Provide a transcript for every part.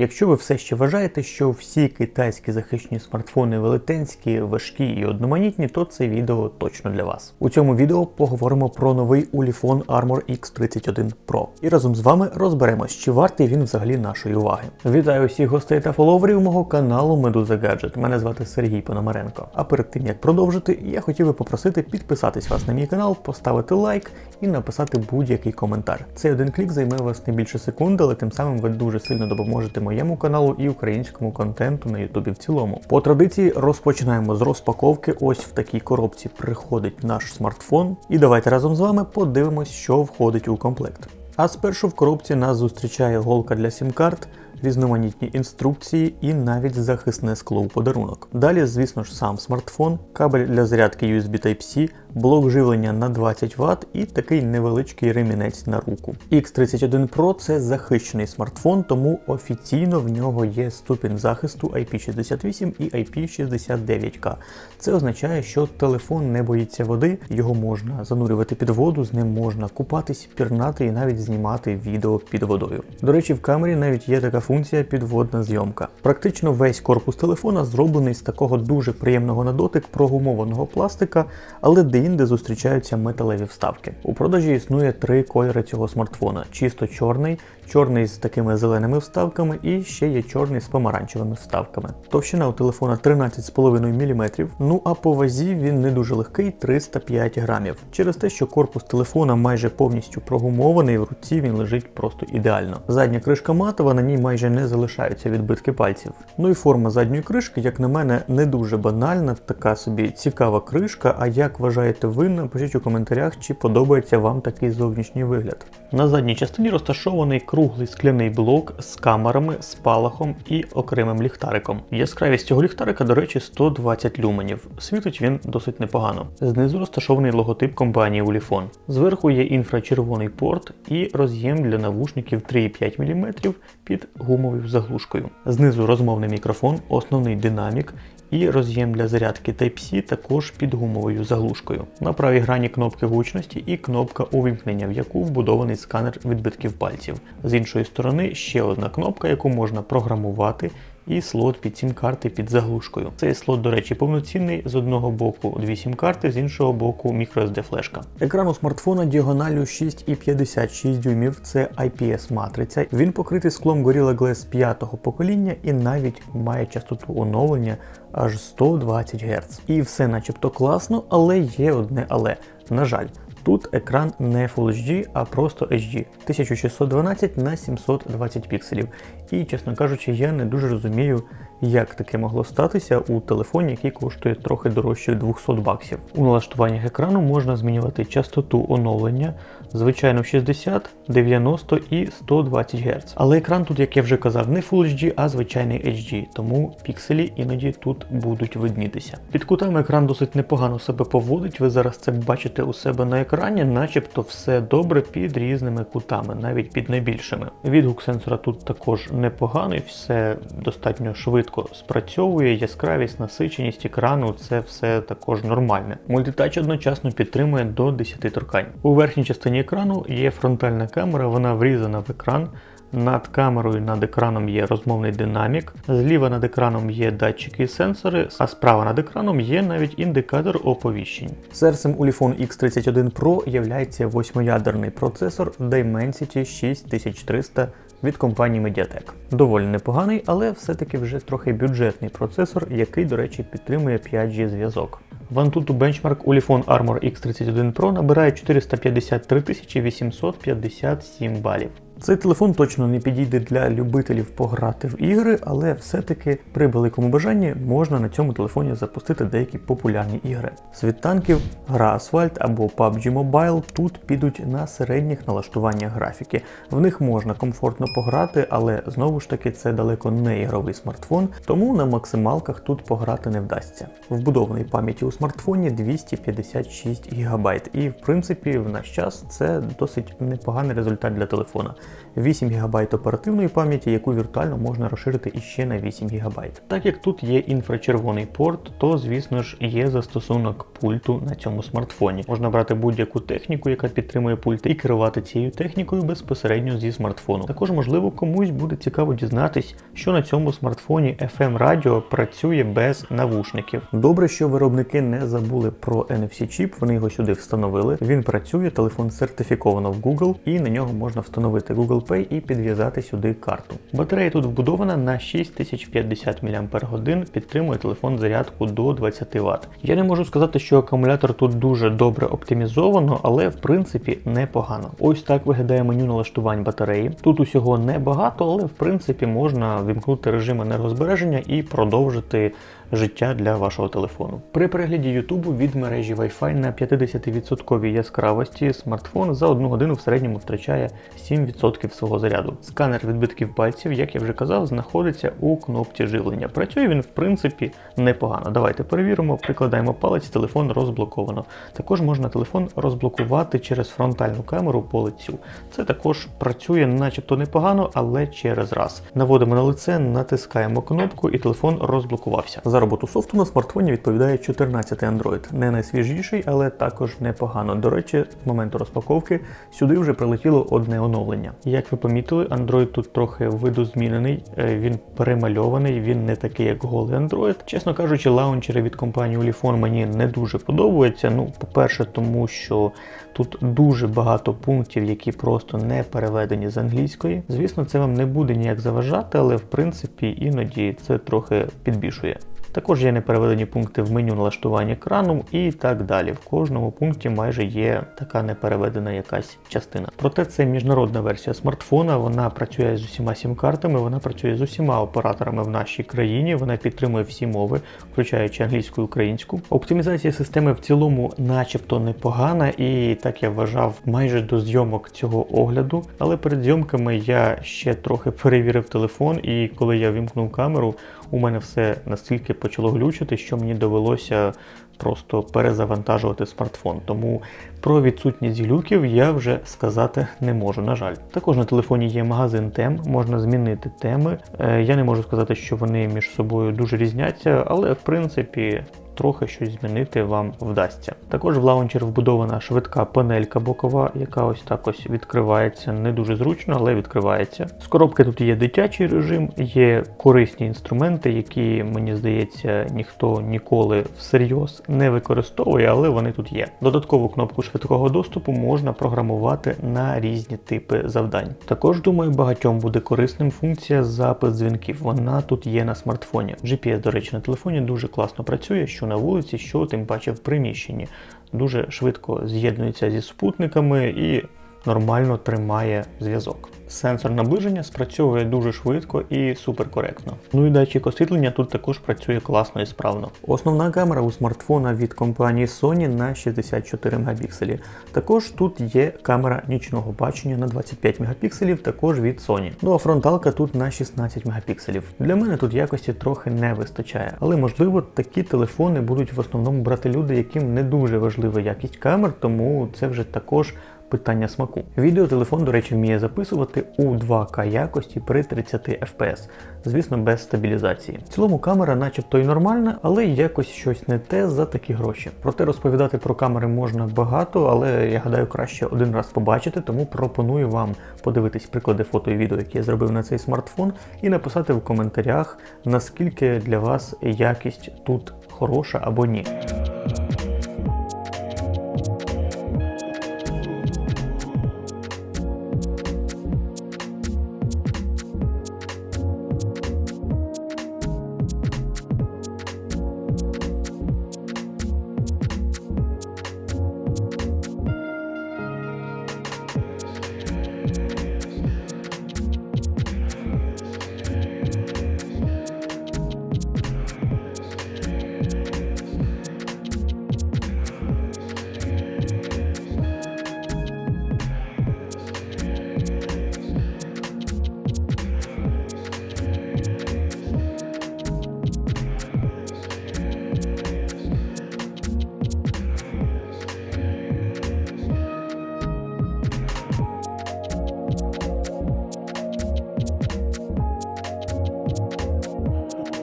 Якщо ви все ще вважаєте, що всі китайські захищені смартфони велетенські, важкі і одноманітні, то це відео точно для вас. У цьому відео поговоримо про новий Ulefone Armor X31 Pro. І разом з вами розберемось, чи вартий він взагалі нашої уваги. Вітаю всіх гостей та фоловерів мого каналу Медуза Гаджет. Мене звати Сергій Пономаренко. А перед тим як продовжити, я хотів би попросити підписатись вас на мій канал, поставити лайк і написати будь-який коментар. Цей один клік займе вас не більше секунди, але тим самим ви дуже сильно допоможете моєму каналу і українському контенту на Ютубі в цілому. По традиції розпочинаємо з розпаковки. Ось в такій коробці приходить наш смартфон. І давайте разом з вами подивимось, що входить у комплект. А спершу в коробці нас зустрічає голка для сім-карт, різноманітні інструкції і навіть захисне скло у подарунок. Далі, звісно ж, сам смартфон, кабель для зарядки USB Type-C, блок живлення на 20 Вт і такий невеличкий ремінець на руку. X31 Pro це захищений смартфон, тому офіційно в нього є ступінь захисту IP68 і IP69K. Це означає, що телефон не боїться води, його можна занурювати під воду, з ним можна купатись, пірнати і навіть знімати відео під водою. До речі, в камері навіть є така функція підводна зйомка. Практично весь корпус телефона зроблений з такого дуже приємного на дотик прогумованого пластика, але де-інде зустрічаються металеві вставки. У продажі існує три кольори цього смартфона: чисто чорний, чорний з такими зеленими вставками і ще є чорний з помаранчевими вставками. Товщина у телефона 13,5 мм, ну а по вазі він не дуже легкий 305 грамів. Через те, що корпус телефона майже повністю прогумований, в руці він лежить просто ідеально. Задня кришка матова, на ній майже не залишаються відбитки пальців. Ну і форма задньої кришки, як на мене, не дуже банальна, така собі цікава кришка. А як вважаєте ви, напишіть у коментарях, чи подобається вам такий зовнішній вигляд. На задній частині розташований круглий скляний блок з камерами, спалахом і окремим ліхтариком. Яскравість цього ліхтарика, до речі, 120 люменів. Світить він досить непогано. Знизу розташований логотип компанії Ulefone. Зверху є інфрачервоний порт і роз'єм для навушників 3,5 мм під гумовою заглушкою. Знизу розмовний мікрофон, основний динамік і роз'єм для зарядки Type-C також під гумовою заглушкою. На правій грані кнопки гучності і кнопка увімкнення, в яку вбудований сканер відбитків пальців. З іншої сторони ще одна кнопка, яку можна програмувати. І слот під сім-карти під заглушкою. Цей слот, до речі, повноцінний з одного боку дві сім-карти, з іншого боку microSD флешка. Екран у смартфона діагоналю 6,56 дюймів, це IPS матриця. Він покритий склом Gorilla Glass 5-го покоління і навіть має частоту оновлення аж 120 Гц. І все начебто класно, але є одне але. На жаль, Тут екран не Full HD, а просто HD 1612 на 720 пікселів. І, чесно кажучи, я не дуже розумію, як таке могло статися у телефоні, який коштує трохи дорожче 200 баксів. У налаштуваннях екрану можна змінювати частоту оновлення, звичайно 60, 90 і 120 Гц. Але екран тут, як я вже казав, не Full HD, а звичайний HD, тому пікселі іноді тут будуть виднітися. Під кутами екран досить непогано себе поводить. Ви зараз це бачите у себе на екрані, начебто все добре під різними кутами, навіть під найбільшими. Відгук сенсора тут також непоганий, все достатньо швидко спрацьовує, яскравість, насиченість екрану це все також нормальне. Мультитач одночасно підтримує до 10 торкань. У верхній частині екрану є фронтальна камера, вона врізана в екран. Над камерою над екраном є розмовний динамік, зліва над екраном є датчики і сенсори, а справа над екраном є навіть індикатор оповіщень. Серцем Ulefone X31 Pro являється восьмиядерний процесор Dimensity 6300 від компанії Mediatek. Доволі непоганий, але все-таки вже трохи бюджетний процесор, який, до речі, підтримує 5G зв'язок. В Antutu Benchmark Ulefone Armor X31 Pro набирає 453 857 балів. Цей телефон точно не підійде для любителів пограти в ігри, але все-таки при великому бажанні можна на цьому телефоні запустити деякі популярні ігри. З танків, гра Asphalt або PUBG Mobile тут підуть на середніх налаштуваннях графіки. В них можна комфортно пограти, але знову ж таки це далеко не ігровий смартфон, тому на максималках тут пограти не вдасться. Вбудованої пам'яті у смартфоні 256 ГБ, і в принципі в наш час це досить непоганий результат для телефона. 8 ГБ оперативної пам'яті, яку віртуально можна розширити іще на 8 ГБ. Так як тут є інфрачервоний порт, то звісно ж є застосунок пульту на цьому смартфоні. Можна брати будь-яку техніку, яка підтримує пульт, і керувати цією технікою безпосередньо зі смартфону. Також, можливо, комусь буде цікаво дізнатись, що на цьому смартфоні FM радіо працює без навушників. Добре, що виробники не забули про NFC чіп, вони його сюди встановили. Він працює, телефон сертифіковано в Google, і на нього можна встановити Google Pay і підв'язати сюди карту. Батарея тут вбудована на 6050 мАч, підтримує телефон зарядку до 20 Вт. Я не можу сказати, що акумулятор тут дуже добре оптимізовано, але в принципі непогано. Ось так виглядає меню налаштувань батареї. Тут усього небагато, але в принципі можна вімкнути режим енергозбереження і продовжити життя для вашого телефону. При перегляді Ютубу від мережі Wi-Fi на 50% яскравості смартфон за одну годину в середньому втрачає 7% свого заряду. Сканер відбитків пальців, як я вже казав, знаходиться у кнопці живлення. Працює він в принципі непогано. Давайте перевіримо, прикладаємо палець, телефон розблоковано. Також можна телефон розблокувати через фронтальну камеру по лицю. Це також працює, начебто непогано, але через раз. Наводимо на лице, натискаємо кнопку і телефон розблокувався. Роботу софту на смартфоні відповідає 14 Android. Не найсвіжіший, але також непогано. До речі, з моменту розпаковки сюди вже прилетіло одне оновлення. Як ви помітили, Android тут трохи видозмінений, е, він перемальований, він не такий, як голий Android. Чесно кажучи, лаунчери від компанії Ulefone мені не дуже подобаються. Ну, по-перше, тому що тут дуже багато пунктів, які просто не переведені з англійської. Звісно, це вам не буде ніяк заважати, але в принципі іноді це трохи підбішує. Також є непереведені пункти в меню налаштування екрану і так далі. В кожному пункті майже є така непереведена якась частина. Проте це міжнародна версія смартфона, вона працює з усіма сім-картами, вона працює з усіма операторами в нашій країні, вона підтримує всі мови, включаючи англійську і українську. Оптимізація системи в цілому, начебто, непогана, і так я вважав майже до зйомок цього огляду. Але перед зйомками я ще трохи перевірив телефон, і коли я вімкнув камеру, у мене все настільки почало глючити, що мені довелося просто перезавантажувати смартфон. Тому про відсутність глюків я вже сказати не можу, на жаль. Також на телефоні є магазин тем, можна змінити теми. Е, Я не можу сказати, що вони між собою дуже різняться, але в принципі. Трохи щось змінити вам вдасться. Також в лаунчер вбудована швидка панелька бокова, яка ось так ось відкривається. Не дуже зручно, але відкривається. З коробки тут є дитячий режим, є корисні інструменти, які, мені здається, ніхто ніколи всерйоз не використовує, але вони тут є. Додаткову кнопку швидкого доступу можна програмувати на різні типи завдань. Також, думаю, багатьом буде корисним функція запис дзвінків. Вона тут є на смартфоні. GPS, до речі, на телефоні дуже класно працює, що на вулиці, що тим паче в приміщенні. Дуже швидко з'єднується зі спутниками і нормально тримає зв'язок. Сенсор наближення спрацьовує дуже швидко і суперкоректно. Ну і датчик освітлення тут також працює класно і справно. Основна камера у смартфона від компанії Sony на 64 мегапікселі. Також тут є камера нічного бачення на 25 мегапікселів, також від Sony. Ну а фронталка тут на 16 мегапікселів. Для мене тут якості трохи не вистачає, але можливо такі телефони будуть в основному брати люди, яким не дуже важлива якість камер, тому це вже також питання смаку. Відеотелефон, до речі, вміє записувати у 2К якості при 30 FPS, звісно, без стабілізації. В цілому камера, начебто й нормальна, але якось щось не те за такі гроші. Проте розповідати про камери можна багато, але я гадаю, краще один раз побачити, тому пропоную вам подивитись приклади фото і відео, які я зробив на цей смартфон, і написати в коментарях, наскільки для вас якість тут хороша або ні.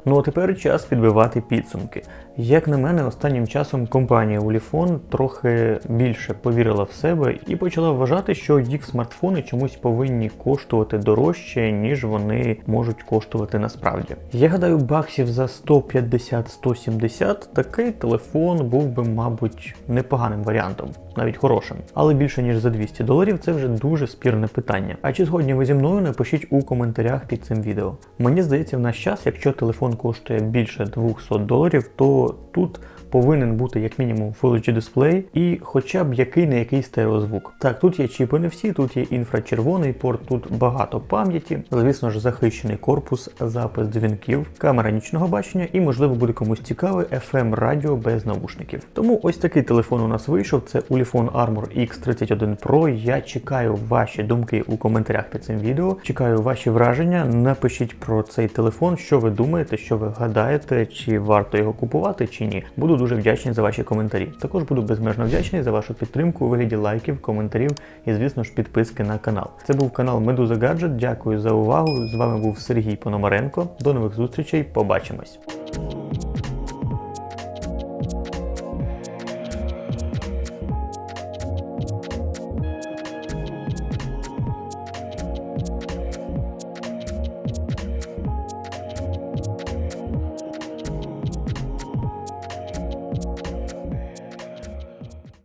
Ну а тепер час підбивати підсумки. Як на мене, останнім часом компанія Ulefone трохи більше повірила в себе і почала вважати, що їх смартфони чомусь повинні коштувати дорожче, ніж вони можуть коштувати насправді. Я гадаю, баксів за 150-170 такий телефон був би, мабуть, непоганим варіантом, навіть хорошим. Але більше ніж за 200 доларів це вже дуже спірне питання. А чи згодні ви зі мною напишіть у коментарях під цим відео. Мені здається, в наш час, якщо телефон коштує більше 200 доларів, то тут повинен бути як мінімум Full HD дисплей і хоча б який не який стереозвук. Так, тут є чіпи не всі, тут є інфрачервоний порт, тут багато пам'яті, звісно ж, захищений корпус, запис дзвінків, камера нічного бачення і, можливо, буде комусь цікаве FM радіо без наушників. Тому ось такий телефон у нас вийшов. Це Ulefone Armor X31 Pro. Я чекаю ваші думки у коментарях під цим відео. Чекаю ваші враження. Напишіть про цей телефон, що ви думаєте, що ви гадаєте, чи варто його купувати, чи ні. Буду дуже вдячний за ваші коментарі. Також буду безмежно вдячний за вашу підтримку у вигляді лайків, коментарів і, звісно ж, підписки на канал. Це був канал Медуза Гаджет. Дякую за увагу. З вами був Сергій Пономаренко. До нових зустрічей. Побачимось.